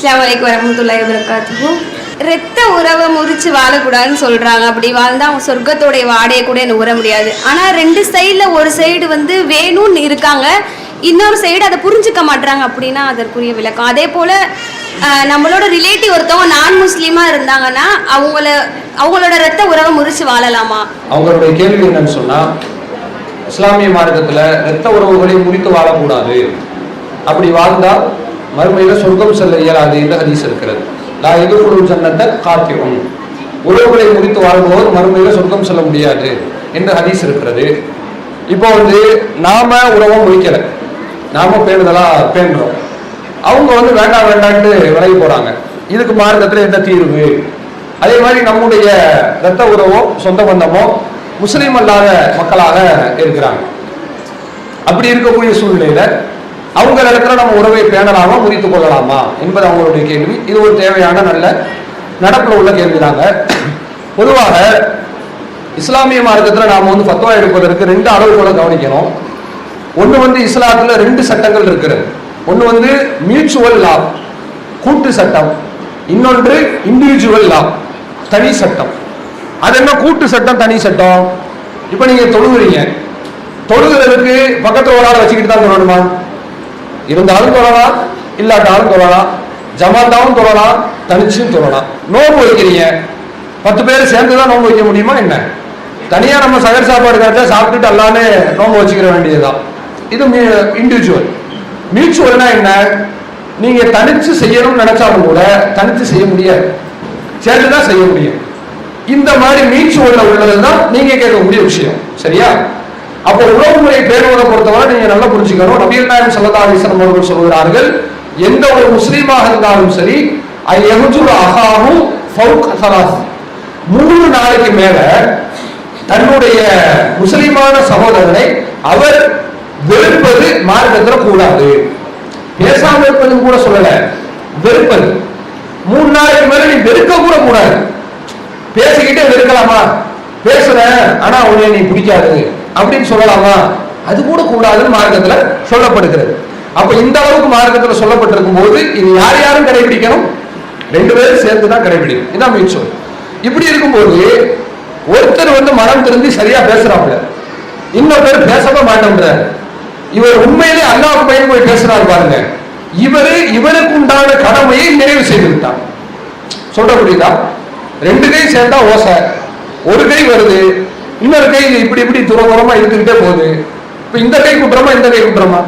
அஸ்லாம் வலைக்கம் வரமத்துல்லாஹி ரத்த உறவை முறிச்சு வாழக்கூடாதுன்னு சொல்றாங்க. அப்படி வாழ்ந்தா அவங்க சொர்க்கத்தோடைய வாடையை கூட என்ன உற முடியாது. ஆனா ரெண்டு சைடுல ஒரு சைடு வந்து வேணும்னு இருக்காங்க. இன்னொரு சைடு அதை புரிஞ்சுக்க மாட்றாங்க அப்படின்னா அதற்குரிய விளக்கம். அதே போல நம்மளோட ரிலேட்டிவ் ஒருத்தவங்க நான் முஸ்லீமா இருந்தாங்கன்னா அவங்கள அவங்களோட ரத்த உறவை முறிச்சு வாழலாமா? அவங்களுடைய கேள்வி என்னன்னு சொன்னா இஸ்லாமிய மார்க்கத்துல ரத்த உறவுகளை முறித்து வாழக்கூடாது. அப்படி வாழ்ந்தால் மறுமையில சொர்க்கம் செல்ல இயலாது என்று ஹதீஸ் இருக்கிறது. நான் எதிர்கொள்ளும் சன்னத்தை காத்திரும் உறவுகளை முறித்து வாழ்வோர் மறுமையில சொர்க்கம் செல்ல முடியாது என்று ஹதீஸ் இருக்கிறது. இப்போ வந்து நாம உறவை முடிக்கலை நாம பேணுதலா பேணுறோம். அவங்க வந்து வேண்டாம் வேண்டான்ட்டு விலகி போறாங்க. இதுக்கு மார்க்கத்தில் என்ன தீர்வு? அதே மாதிரி நம்முடைய இரத்த உறவோ சொந்த பந்தமோ முஸ்லீம் அல்லாத மக்களாக இருக்கிறாங்க. அப்படி இருக்கக்கூடிய சூழ்நிலையில அவங்க இடத்துல நம்ம உறவை பேணலாமா முறித்து கொள்ளலாமா என்பது அவங்களுடைய கேள்வி. இது ஒரு தேவையான நல்ல நடப்பில் உள்ள கேள்விதாங்க பொதுவாக இஸ்லாமிய மார்க்கத்தில் நாம் வந்து ஃபத்வா எடுப்பதற்கு ரெண்டு அளவுகளை கவனிக்கணும். ஒன்று வந்து இஸ்லாத்தில் ரெண்டு சட்டங்கள் இருக்கிறது ஒன்று வந்து மியூச்சுவல் லா கூட்டு சட்டம். இன்னொன்று இண்டிவிஜுவல் லா தனி சட்டம். அது என்ன கூட்டு சட்டம் தனி சட்டம்? இப்போ நீங்கள் தொழுகிறீங்க. தொழுகிறதுக்கு பக்கத்தில் ஒரு ஆள் வச்சுக்கிட்டு தான் சொல்லணுமா இருந்தாலும் தொழலாம் இல்லாட்டாலும் தொழலாம் ஜமாத்தாவும் தொழலாம் தனிச்சும் தொழலாம் நோன்பு வைக்கிறீங்க. பத்து பேர் சேர்ந்து தான் நோன்பு வைக்க முடியுமா என்ன? தனியாக நம்ம சகர் சாப்பாடு கிடைச்சா சாப்பிட்டுட்டு எல்லாமே நோன்பு வச்சுக்கிற வேண்டியதுதான். இது இண்டிவிஜுவல் மியூச்சுவல்னா என்ன? நீங்கள் தனித்து செய்யணும்னு நினைச்சாலும் கூட தனித்து செய்ய முடியாது. சேர்ந்து தான் செய்ய முடியும். இந்த மாதிரி மியூச்சுவல்ல உள்ளதுதான் நீங்க கேட்கக்கூடிய விஷயம். சரியா? அப்போ உறவு முறை பேணுவதை பொறுத்தவரை நீங்க நல்லா புரிஞ்சுக்கணும். நபிகள் நாயகம் சல்லா அலிஸ்லாம் அவர்கள் சொல்கிறார்கள் எந்த ஒரு முஸ்லீமாக இருந்தாலும் சரி அகாவும் மூணு நாளைக்கு மேல தன்னுடைய முஸ்லிமான சகோதரனை அவர் வெறுப்பது மார்க்கத்தில் கூடாது. பேசாம இருப்பதும் கூட சொல்லல வெறுப்பது. மூணு நாளைக்கு மேல நீ வெறுக்க கூட கூடாது. பேசிக்கிட்டே வெறுக்கலாமா? பேசுறேன் ஆனா உன்னை நீ பிடிக்காது. அப்படின்னு சொல்லலாமா? அது கூட கூடாதுன்னு மார்க்கத்தில் சொல்லப்படுகிறது. அப்ப இந்த அளவுக்கு மார்க்கத்தில் சொல்லப்பட்டிருக்கும் போது இது யார் யாரும் கடைபிடிக்கணும்? ரெண்டு பேரும் சேர்ந்து தான் கடைபிடிக்கணும் இதான் மியூச்சுவல் இப்படி இருக்கும்போது ஒருத்தர் வந்து மனம் திருந்தி சரியா பேசுறாப்புல. இன்னொரு பேர் பேசவே மாட்டேன்றாரு. இவர் உண்மையிலே அல்லாஹ் பையன் போய் பேசுறாரு பாருங்க. இவரு இவருக்கு உண்டான கடமையை நிறைவு செய்து விட்டார். சொல்ற முடியுதா ரெண்டு கை சேர்ந்தா ஓசை. ஒரு கை வருது இன்னொரு கை இப்படி இப்படி தூர இருந்துகிட்டே போகுது. இப்ப இந்த கை குற்றமா இந்த கை குற்றமா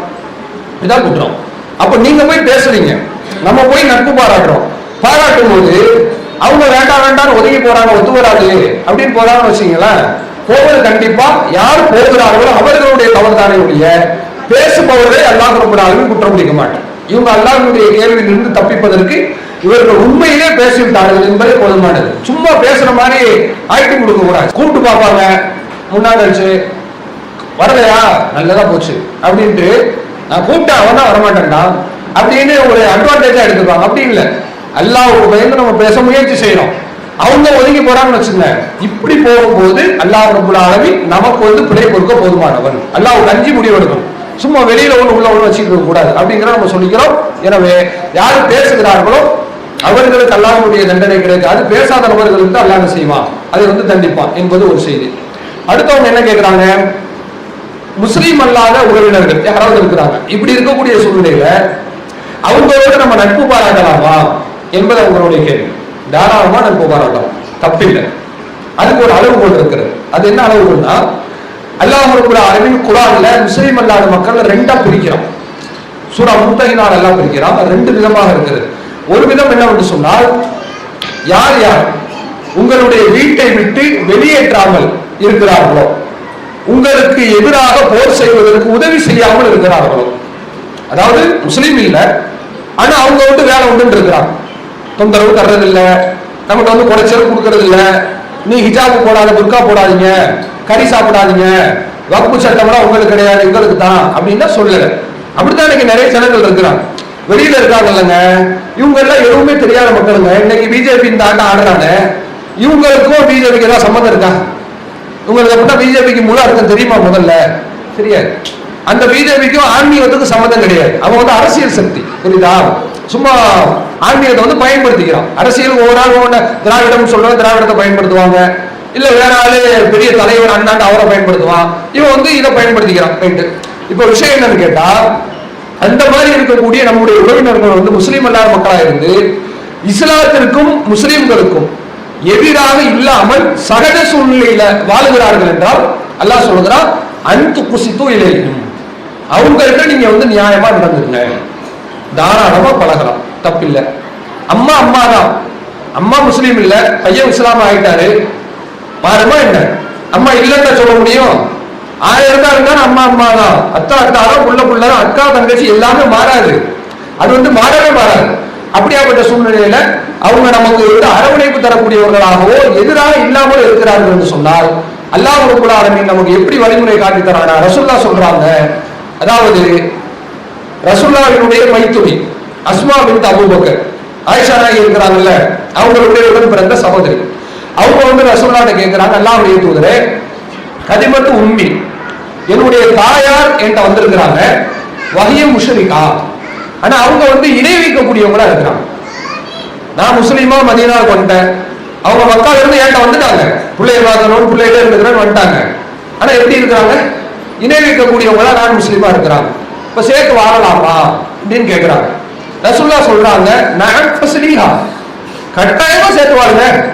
இதான் குற்றம். அப்ப நீங்க போய் பேசுறீங்க. நம்ம போய் நட்பு பாராட்டுறோம். பாராட்டும் போது அவங்க வேண்டாம் வேண்டாம் ஒதுங்கி போறாங்க ஒத்து வராது அப்படின்னு போறாங்கன்னு வச்சுங்களேன் போவது கண்டிப்பா யார் போகிறார்களோ அவர்களுடைய தவறுதானே ஒழிய பேசுபவர்களை அல்லாஹ் ரொம்ப குற்றம் பிடிக்க மாட்டேன். இவங்க அல்லாஹ்வுடைய கேள்வியிலிருந்து தப்பிப்பதற்கு இவர்கள் உண்மையிலே பேசிவிட்டார்கள் என்பதே போதுமானது. சும்மா பேசுற மாதிரி ஆக்டிங் கொடுக்க கூடாது கூப்பிட்டு பார்ப்பாங்க. முன்னாடி வச்சு வரலையா? நல்லதா போச்சு. அப்படின்ட்டு நான் கூப்பிட்டேன் அவன் வரமாட்டேன்டா. அப்படின்னு ஒரு அட்வான்டேஜா எடுத்துப்பாங்க. அப்படி இல்லை. ஒரு பயந்து நம்ம பேச முயற்சி செய்யறோம். அவங்க ஒதுங்கி போறாங்கன்னு வச்சுங்க இப்படி போகும்போது அல்லாஹ் ரபுல் அளவி நமக்கு வந்து பிழை கொடுக்க போதுமானவன். அல்லாஹ் அஞ்சு முடிவு எடுக்கணும் சும்மா வெளியில ஒன்று உள்ள ஒன்று வச்சுக்க கூடாது அப்படிங்கிற நம்ம சொல்லிக்கிறோம். எனவே யார் பேசுகிறார்களோ அவர்களுக்கு அல்லாஹ்வுடைய தண்டனை கிடைக்காது பேசாத நபர்களுக்கு அல்லாஹ் செய்வான். அதை வந்து தண்டிப்பான் என்பது ஒரு செய்தி. அடுத்தவங்க என்ன கேட்கிறாங்க முஸ்லீம் அல்லாத உறவினர்கள் யாராவது இருக்கிறாங்க. இப்படி இருக்கக்கூடிய சூழ்நிலையில அவங்களோட நம்ம நட்பு பாராட்டலாமா என்பது அவங்களுடைய கேள்வி. தாராளமா நட்பு பாராட்டலாம். தப்பில்லை. அதுக்கு ஒரு அளவுகோல் இருக்கிறது அது என்ன அளவுகோல்னா அல்லாஹ் ரபுல் அரபின் குரான்ல முஸ்லீம் அல்லாத மக்கள் ரெண்டா பிரிக்கிறோம் சூறா முத்தகினால் எல்லாம் பிரிக்கிறான். அது ரெண்டு விதமாக இருக்கிறது ஒரு விதம் என்னவென்று சொன்னால் யார் யார் உங்களுடைய வீட்டை விட்டு வெளியேற்றாமல் இருக்கிறார்களோ உங்களுக்கு எதிராக போர் செய்வதற்கு உதவி செய்யாமல் இருக்கிறார்களோ அதாவது முஸ்லீம் இல்லை ஆனா அவங்க வந்து வேலை உண்டு இருக்கிறாங்க. தொந்தரவு தர்றது இல்ல நமக்கு வந்து குறைச்சல் கொடுக்கறது இல்ல நீ ஹிஜாபு போடாத புர்கா போடாதீங்க கறி சாப்பிடாதீங்க வகுப்பு சட்டம்லாம் உங்களுக்கு கிடையாது உங்களுக்கு தான் அப்படின்னா சொல்லல அப்படித்தான் இன்னைக்கு நிறைய ஜனங்கள் இருக்கிறாங்க. வெளியில இருக்காங்க இல்லைங்க இவங்க எல்லாம் எதுவுமே தெரியாத மக்களுங்க. இன்னைக்கு பிஜேபி இந்த ஆட்டம் ஆடுறாங்க. இவங்களுக்கும் பிஜேபிக்கு ஏதாவது சம்மந்தம் இருக்கா? இவங்களுக்கு அப்படின்னா பிஜேபிக்கு முழு அர்த்தம் தெரியுமா முதல்ல? சரியா அந்த பிஜேபிக்கும் ஆன்மீகத்துக்கும் சம்மந்தம் கிடையாது. அவங்க வந்து அரசியல் சக்தி புரியுதா? சும்மா ஆன்மீகத்தை வந்து பயன்படுத்திக்கிறான். அரசியல் ஒவ்வொரு ஆள் ஒவ்வொன்று திராவிடம் சொல்றாங்க திராவிடத்தை பயன்படுத்துவாங்க. இல்ல வேற ஆளு பெரிய தலைவர் அண்ணாண்டு அவரை பயன்படுத்துவான். இவன் வந்து இதை பயன்படுத்திக்கிறான் ரைட்டு இப்போ விஷயம் என்னன்னு கேட்டா அந்த மாதிரி இருக்கக்கூடிய நம்முடைய உறவினர்கள் வந்து முஸ்லீம் அல்லாத மக்களாக இருந்து இஸ்லாத்திற்கும் முஸ்லீம்களுக்கும் எதிராக இல்லாமல் சகஜ சூழ்நிலையில வாழுகிறார்கள் என்றால் அல்லாஹ் சொல்லுகிறான் அன்பு குசித்து இலையும் அவங்கள்ட்ட நீங்க வந்து நியாயமா நடந்துருங்க தாராளமா பழகலாம். தப்பில்லை. அம்மா அம்மா தான். அம்மா முஸ்லீம் இல்ல பையன் இஸ்லாம் ஆயிட்டாரு. பாருமா என்ன? அம்மா இல்லைன்னு சொல்ல முடியும்? ஆயிரம் தான் இருந்தாலும் அம்மா அம்மா தான் அத்தா அத்தா புள்ள புள்ள அக்கா தங்கச்சி எல்லாமே மாறாது. அது வந்து மாறவே மாறாது. அப்படியாப்பட்ட சூழ்நிலையில அவங்க நமக்கு வந்து அரவணைப்பு தரக்கூடியவர்களாகவோ எதிராக இல்லாமல் இருக்கிறார்கள் என்று சொன்னால் அல்லாஹ் கூட ஆரம்பி நமக்கு எப்படி வழிமுறை காட்டி தரானா? ரசுல்லா சொல்றாங்க. அதாவது ரசுல்லாவினுடைய மைத்துணி Asma bin Abu Bakr Aisha இருக்கிறாங்கல்ல அவங்களுடைய உடன் பிறந்த சகோதரி. அவங்க வந்து ரசுல்லாட்ட கேட்கிறாங்க அல்லாஹ் தூதரே கதிமத்து உண்மை. என்னுடைய தாயார் என்கிட்ட வந்திருக்கிறாங்க. வகைய முஷரிகா. ஆனா அவங்க வந்து இணை வைக்கக்கூடியவங்களா இருக்கிறாங்க. நான் முஸ்லீமா மதியனா வந்துட்டேன். அவங்க மக்கள் இருந்து என்கிட்ட வந்துட்டாங்க. பிள்ளைய பார்க்கணும் பிள்ளைகிட்ட இருக்கிறேன்னு வந்துட்டாங்க. ஆனா எப்படி இருக்கிறாங்க? இணை வைக்கக்கூடியவங்களா நான் முஸ்லீமா இருக்கிறாங்க. இப்ப சேர்த்து வாழலாமா அப்படின்னு கேட்கிறாங்க ரசுல்லா சொல்றாங்க நான் கட்டாயமா சேர்த்து வாழுங்க.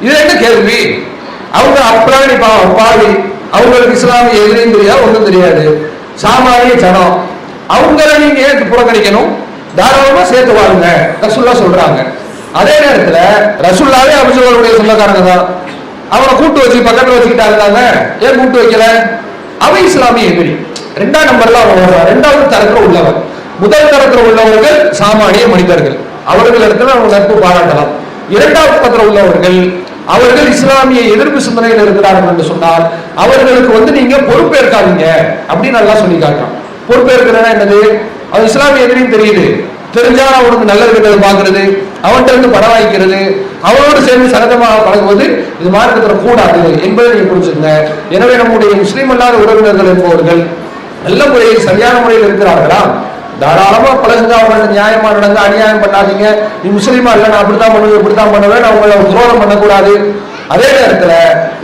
இது என்ன கேள்வி? அவங்க அப்ராணி பாவம் பாவி. அவங்களுக்கு இஸ்லாமிய எதிரையும் தெரியாது ஒன்றும் தெரியாது. சாமானிய ஜனம். அவங்கள நீங்க ஏன் புறக்கணிக்கணும்? தாராளமா சேர்த்து வாழுங்க ரசுல்லா சொல்றாங்க. அதே நேரத்துல ரசுல்லாவே அபிசுவருடைய சொந்தக்காரங்க தான். அவனை கூட்டு வச்சு பக்கத்துல வச்சுக்கிட்டாங்க ஏன் கூட்டு வைக்கல? அவன் இஸ்லாமிய எதிரி. ரெண்டாம் நம்பர்ல அவன் வருவான் ரெண்டாவது தரத்துல உள்ளவன். முதல் தரத்துல உள்ளவர்கள் சாமானிய மனிதர்கள். அவர்கள் இடத்துல அவங்க நட்பு பாராட்டலாம். இரண்டாவது தரத்துல உள்ளவர்கள் அவர்கள் இஸ்லாமிய எதிர்ப்பு சிந்தனையில் இருக்கிறார்கள் என்று சொன்னால் அவர்களுக்கு வந்து நீங்க பொறுப்பேற்காதீங்க அப்படின்னு நல்லா சொல்லி காட்டுறான். பொறுப்பேற்கிறதா என்னது? அவன் இஸ்லாமிய எதிரியும் தெரியுது. தெரிஞ்சா அவனுக்கு நல்லது கெட்டது பார்க்கறது அவன்கிட்ட இருந்து படம் வாங்கிக்கிறது அவனோடு சேர்ந்து சகஜமாக பழகுவது இது மார்க்கத்தில் கூடாது என்பதை நீங்க புரிஞ்சுக்கங்க. எனவே நம்முடைய முஸ்லீம் அல்லாத உறவினர்கள் என்பவர்கள் நல்ல முறையில் சரியான முறையில் இருக்கிறார்களா? தாராளமாக பழகுங்க அவங்களுக்கு நியாயமாக நடங்க அநியாயம் பண்ணாதீங்க. நீ முஸ்லீமா இல்லை நான் அப்படித்தான் பண்ணுவேன் இப்படித்தான் பண்ணுவேன் அவங்கள துரோகம் பண்ணக்கூடாது. அதே நேரத்தில்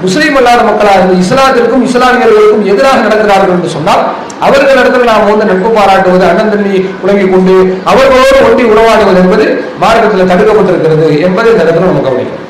முஸ்லீம் இல்லாத மக்களாக இருந்து இஸ்லாத்திற்கும் இஸ்லாமியர்களுக்கும் எதிராக நடக்கிறார்கள் என்று சொன்னால் அவர்கள் இடத்துல நாம் வந்து நட்பு பாராட்டுவது அண்ணன் தண்ணி உலகிக் கொண்டு அவர்களோடு ஒட்டி உறவாடுவது என்பது மார்க்கத்தில் தடுக்கப்பட்டிருக்கிறது என்பதை இந்த இடத்துல நம்ம கவனிக்கிறோம்